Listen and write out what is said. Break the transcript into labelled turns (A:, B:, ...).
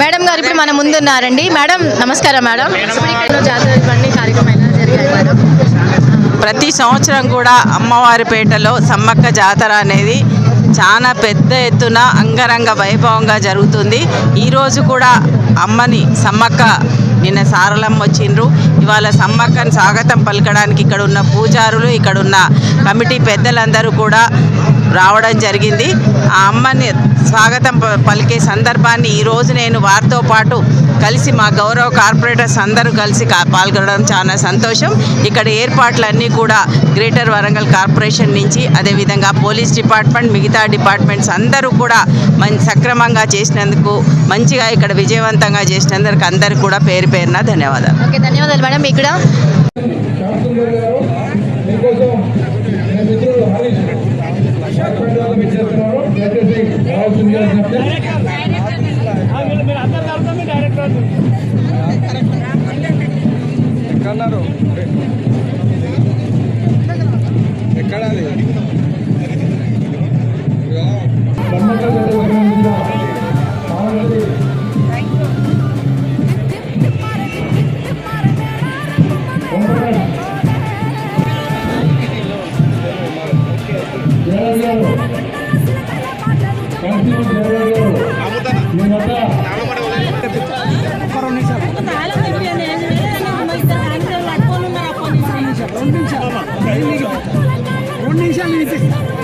A: Madam గారు ఇప్పుడు మన ముందున్నారండి. మేడం నమస్కారం మేడం. జాతర ఇవన్నీ కార్యక్రమం జరిగాయి మేడం?
B: ప్రతి సంవత్సరం కూడా అమ్మవారిపేటలో సమ్మక్క జాతర అనేది చాలా పెద్ద ఎత్తున అంగరంగ వైభవంగా జరుగుతుంది. ఈరోజు కూడా అమ్మని సమ్మక్క నిన్న సారలమ్మ వచ్చిండ్రు. ఇవాళ సమ్మక్కని స్వాగతం పలకడానికి ఇక్కడ ఉన్న పూజారులు ఇక్కడ ఉన్న కమిటీ పెద్దలందరూ కూడా రావడం జరిగింది. ఆ అమ్మని స్వాగతం పలికే సందర్భాన్ని ఈరోజు నేను వారితో పాటు కలిసి మా గౌరవ కార్పొరేటర్స్ అందరూ కలిసి పాల్గొనడం చాలా సంతోషం. ఇక్కడ ఏర్పాట్లన్నీ కూడా గ్రేటర్ వరంగల్ కార్పొరేషన్ నుంచి అదేవిధంగా పోలీస్ డిపార్ట్మెంట్ మిగతా డిపార్ట్మెంట్స్ అందరూ కూడా మం సక్రమంగా చేసినందుకు మంచిగా ఇక్కడ విజయవంతంగా చేసినందుకు అందరికీ కూడా పేరు పేరున ధన్యవాదాలు.
A: ఓకే ధన్యవాదాలు మేడం. ఇక్కడ
C: ఎక్కడన్నారు విజ్ఞప్తి. సమ్మక్క జాతర రెండు నిమిషాలు
D: రెండు నిమిషాలు